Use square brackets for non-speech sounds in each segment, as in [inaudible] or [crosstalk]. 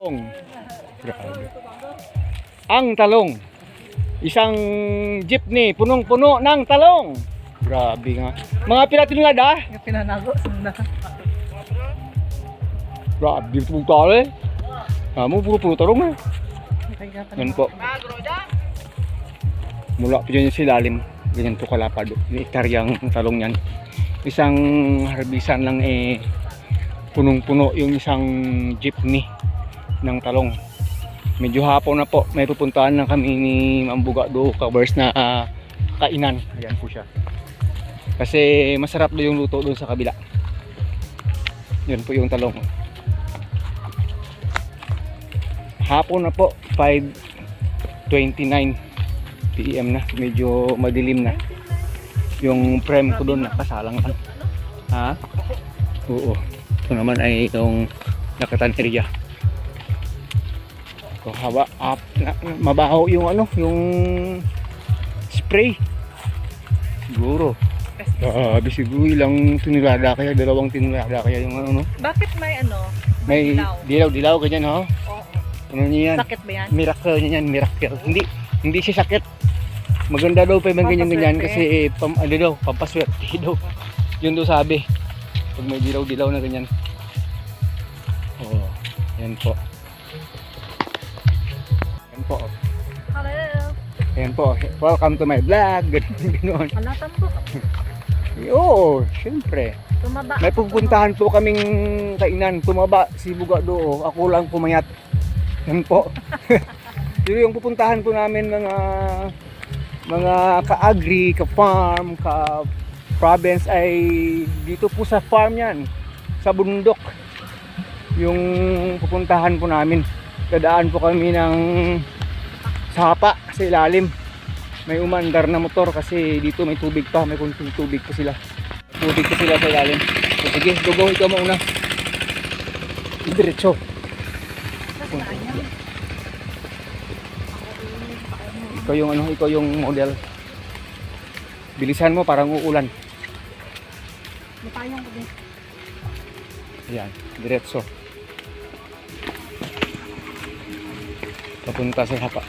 Talong. Grabe. Ang talong. Isang jeepney, punong-puno ng talong. Grabe nga. Mga piratin nga da. Yung pinanago, sunda. Grabe, ito mong talo eh. Kamu puro-puro talong eh. Yan po. Mula po dyan yung silalim. Ganyan po kalapad. May hektaryang talong yan. Isang harbisan lang eh punong-puno yung isang jeepney ng talong. Medyo hapon na po. May pupuntahan na kami ni Mambuga do covers na ah, kainan. Ayan po siya. Kasi masarap do yung luto doon sa kabila. Yun po yung talong. Hapon na po. 5.29 PM na. Medyo madilim na. Yung prem ko doon nakasalang. Ha? Oo. Ito naman ay itong nakatanteriya. So, haba, up, na, mabaho yung ano, yung spray. Siguro. Grabe siguro ilang tinulada kaya, dalawang tinulada kaya yung ano, no? Bakit may ano? May Dilaw. dilaw-dilaw ganyan, ho? Oo. Ano niya yan? Sakit ba yan? Miracle niya yan, miracle. Hindi, hindi siya sakit. Maganda daw pa yung ganyan-ganyan kasi pam, ano daw, pampaswerte [laughs] daw. Yun daw sabi. Pag may dilaw-dilaw na ganyan. Oo, yan po. Yan po. Hello. Yan po. Welcome to my vlog. [laughs] Ganun, ganun. Alatan po. Oo, syempre. Tumaba. May pupuntahan po kaming kainan. Tumaba si Buga do. Ako lang pumayat. Yan po. [laughs] Pero yung pupuntahan po namin mga mga ka-agri, ka-farm, ka-province ay dito po sa farm yan. Sa bundok. Yung pupuntahan po namin. Dadaan po kami ng sapa sa ilalim. May umandar na motor kasi dito may tubig pa. May kunting tubig pa sila. Tubig pa sila sa ilalim. So, sige, go go. Ikaw mauna. Diretso. Ikaw yung ano, ikaw yung model. Bilisan mo parang uulan. Matayang ko din. Ayan, diretso. Papunta sa hapa.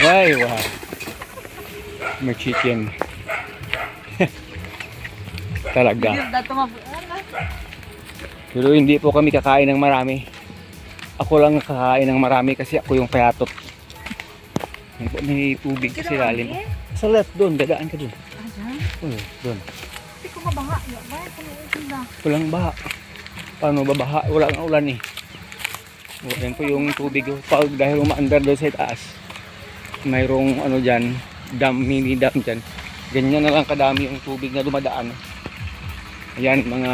Ay, wow. May chicken. [laughs] Talaga. Pero hindi po kami kakain ng marami. Ako lang kakain ng marami kasi ako yung kayatot. May tubig sa ilalim. Sa left doon, dadaan ka doon. Oh, doon. Hindi ko mabaha. Walang baha. Paano babaha? Wala nga ulan eh. O, yan po yung tubig. oh. Pag dahil umaandar doon sa taas, mayroong ano dyan, dam, mini dam dyan. Ganyan na lang kadami yung tubig na dumadaan. Ayan, mga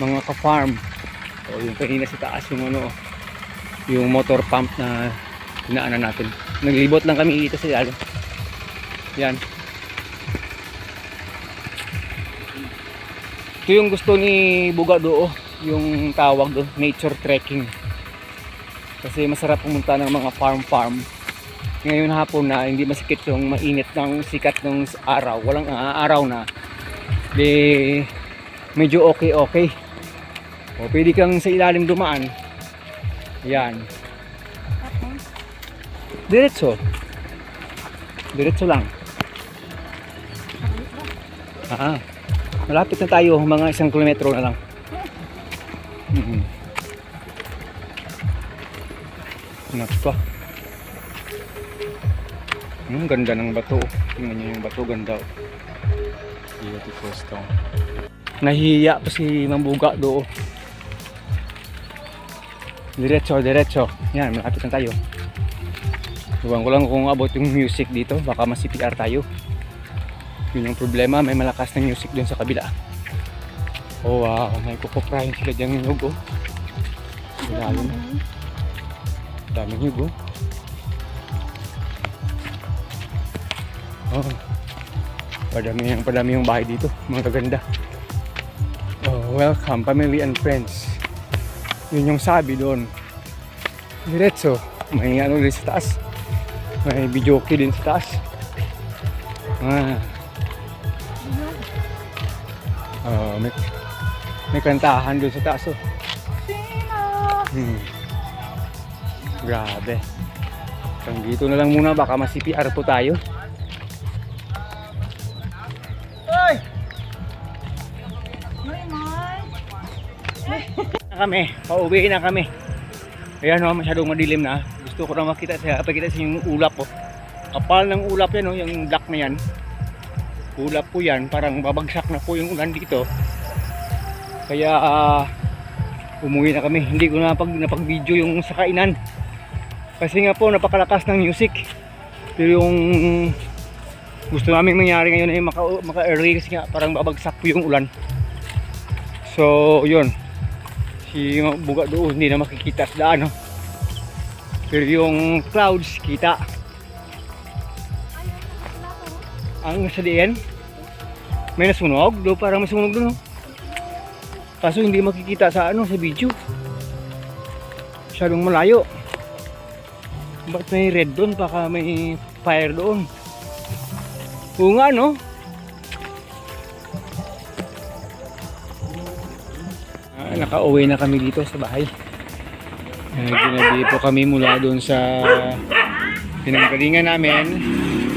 mga ka-farm. O, yung kanina sa taas, yung ano, yung motor pump na pinaanan natin. Naglibot lang kami dito sa ilalim. Yan. Ito yung gusto ni Buga Doo, yung tawag doon, nature trekking. Kasi masarap pumunta ng mga farm-farm. Ngayon hapon na, hindi masikip yung mainit ng sikat ng araw. Walang ah, araw na. Di, medyo okay-okay. O, pwede kang sa ilalim dumaan. Yan. Diretso. Diretso lang. Ah, malapit na tayo, mga isang kilometro na lang. Mhm. Nako. Ang ganda ng bato. Tingnan niyo yung bato, ganda. oh. Beautiful stone. Nahihiya pa si Mambuga do. Diretso, diretso. Yan, malapit na tayo. Iwan ko lang kung about yung music dito. Baka mas CPR tayo. Yun yung problema. May malakas na music dun sa kabila. Oh wow. May kukuprahin sila dyan yung nyug oh. Na. Daming nyug oh. Oh. Padami yung, padami yung bahay dito. Mga ganda. Oh, welcome family and friends. Yun yung sabi doon. Diretso. May ano din sa taas. May videoke din sa taas. Ah. Oh, may, may kantahan doon sa taas oh. Hmm. Grabe. Hanggang dito na lang muna baka ma-CPR po tayo. May. na kami, pauwi na kami. Ayan o, masyadong madilim na. Gusto ko na makita sa, pakita sa yung ulap po. Kapal ng ulap yan o, yung black na yan. Ulap po yan, parang babagsak na po yung ulan dito. Kaya ah, umuwi na kami. Hindi ko na pag, napag-video yung sa kainan. Kasi nga po, napakalakas ng music. Pero yung gusto namin mangyari ngayon ay maka, maka-early kasi nga parang babagsak po yung ulan. So, yun si buga doon hindi na makikita sa daan no? pero yung clouds kita ang sa diin may nasunog do parang may sunog doon no? Kaso hindi makikita sa ano sa video. Masyadong malayo. Ba't may red doon? Baka may fire doon. Oo nga no? Ah, nakauwi na kami dito sa bahay. Uh, ginabi po kami mula doon sa pinanggalingan namin.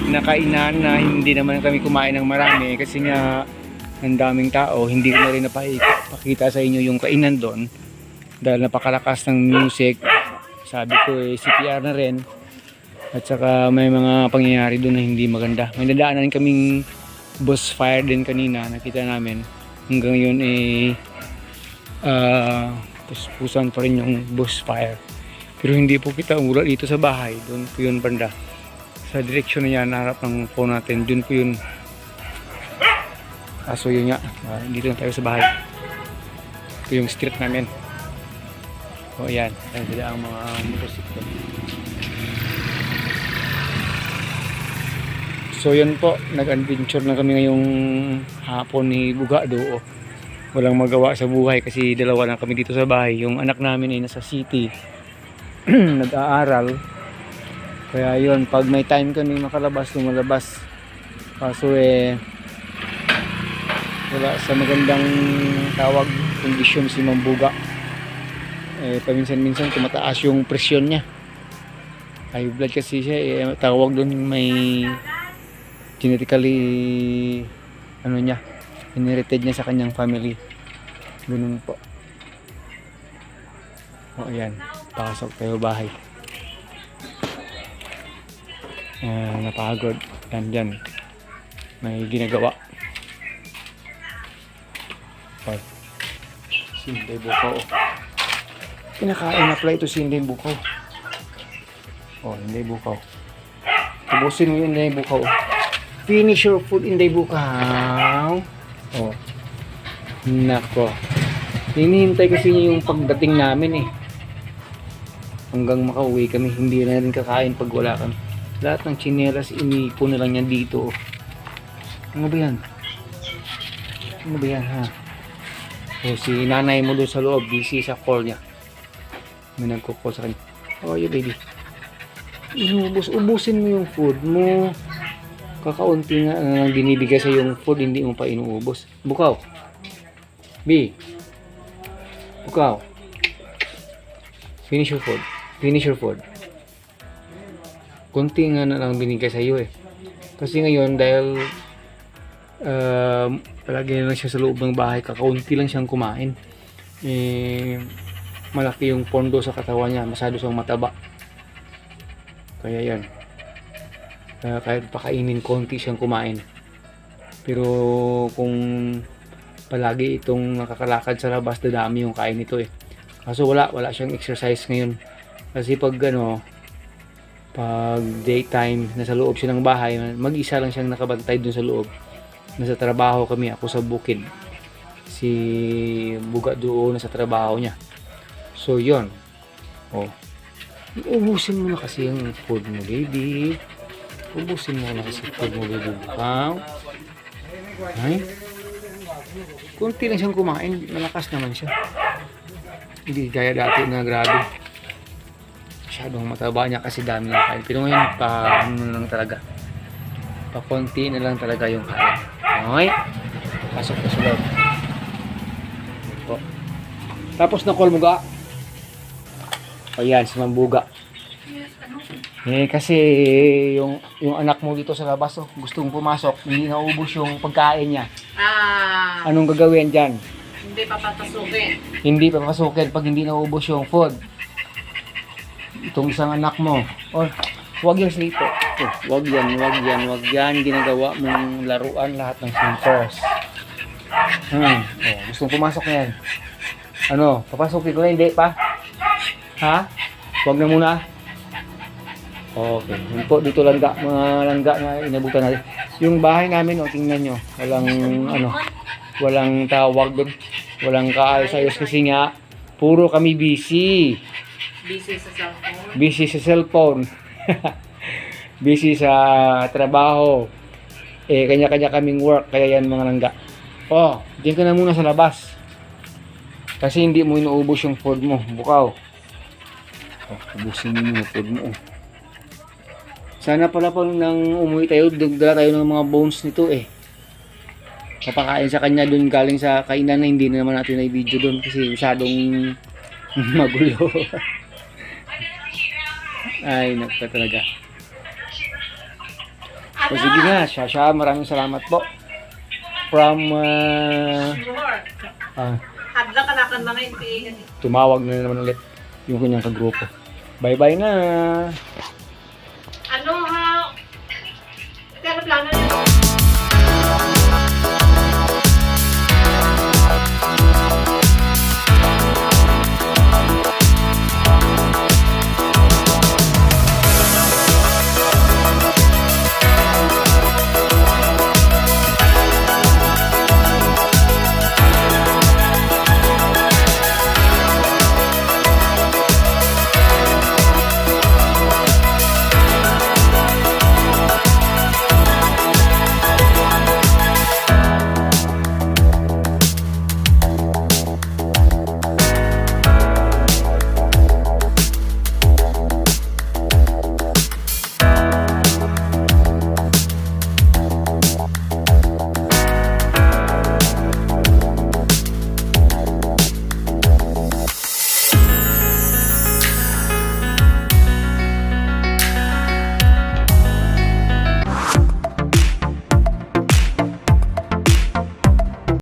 Nakainan na hindi naman kami kumain ng marami kasi nga ang daming tao. Hindi ko na rin napakita sa inyo yung kainan doon dahil napakalakas ng music. Sabi ko eh CPR na rin. At saka may mga pangyayari doon na hindi maganda. May nadaanan kaming bus fire din kanina. Nakita namin. Hanggang yun eh uh, puspusan pa rin yung bush fire. Pero hindi po kita umula dito sa bahay. Doon po yun banda. Sa direksyon na yan, harap ng phone natin. Doon po yun. Kaso yun nga, uh, dito na tayo sa bahay. Ito yung street namin. O ayan, ayan sila ang mga motosiklo. So yun po, nag-adventure na kami ngayong hapon ni Bugado. Oh walang magawa sa buhay kasi dalawa lang kami dito sa bahay. Yung anak namin ay nasa city. [clears throat] Nag-aaral. Kaya yun, pag may time kami makalabas, lumalabas. Kaso eh, wala sa magandang tawag, kondisyon si Mambuga. Eh, paminsan-minsan tumataas yung presyon niya. High blood kasi siya, eh, tawag doon may genetically ano niya, inherited niya sa kanyang family. Ganun po. O ayan, pasok tayo bahay. Ah, napagod. Yan dyan. May ginagawa. Pag sinday bukaw. Pinakain na pala ito sinday bukaw. O, hindi bukaw. Tubusin mo yun, hindi bukaw. Finish your food, hindi bukaw. Oh. Nako. Hinihintay kasi niya yung pagdating namin eh. Hanggang makauwi kami, hindi na rin kakain pag wala kami. Lahat ng chinelas, inipo na lang yan dito. Ano ba yan? Ano ba yan ha? So, si nanay mo doon sa loob, busy sa call niya. May nagko-call sa kanya. Oh, you baby. Inubos, ubusin mo yung food mo kakaunti nga lang binibigay sa yung food, hindi mo pa inuubos. Bukaw. B. Bukaw. Finish your food. Finish your food. Kunti nga na lang binigay sa iyo eh. Kasi ngayon dahil um, palagi lang siya sa loob ng bahay, kakaunti lang siyang kumain. Eh, malaki yung pondo sa katawan niya, masyado siyang mataba. Kaya yan. Kaya kahit pakainin konti siyang kumain. Pero kung palagi itong nakakalakad sa labas, dadami yung kain nito eh. Kaso wala, wala siyang exercise ngayon. Kasi pag ano, pag daytime, nasa loob siya ng bahay, mag-isa lang siyang nakabantay dun sa loob. Nasa trabaho kami, ako sa bukid. Si Buga doon nasa trabaho niya. So, yon Oh. Ubusin mo na kasi yung food mo, baby. Ubusin mo na kasi food mo, baby. Bukaw. Ay? Kunti lang siyang kumain. Malakas naman siya. Hindi gaya dati na grabe. Masyadong mataba niya kasi dami ng kain. Pero ngayon, pa ano lang talaga. Pa konti na lang talaga yung kain. Okay? Pasok na sa loob. Po. Tapos na call mo ga? O yan, si Mambuga. Eh, kasi yung, yung anak mo dito sa labas, oh, gustong pumasok, hindi naubos yung pagkain niya. Ah, Anong gagawin dyan? hindi papapasukin. Hindi papasukin pag hindi naubos yung food. Itong isang anak mo. Oh, wag yan slito. Oh, wag yan, wag yan, wag yan. Ginagawa mong laruan lahat ng slippers. Hmm. Oh, gustong pumasok na yan. Ano, papasukin ko na hindi pa? Ha? Wag na muna. Okay. Yun po, dito langga, mga langga na inabutan natin. Yung bahay namin, oh, tingnan nyo. Walang, ano, walang tawag doon. Walang kaayos-ayos kasi nga, puro kami busy. Busy sa cellphone. Busy sa cellphone. [laughs] busy sa trabaho. Eh, kanya-kanya kaming work, kaya yan mga langga. Oh, diyan ka na muna sa labas. Kasi hindi mo inuubos yung food mo, bukaw. Oh, ubusin mo yung food mo. Sana pala po nang umuwi tayo, dala tayo ng mga bones nito eh. Papakain sa kanya dun galing sa kainan na hindi na naman natin na video dun kasi masyadong [laughs] magulo. [laughs] Ay, nagka talaga. O sige nga, siya siya, maraming salamat po. From, uh, ah, Hadla ka na kan mga hindi. tumawag na naman ulit yung kanyang kagrupo. Bye-bye na!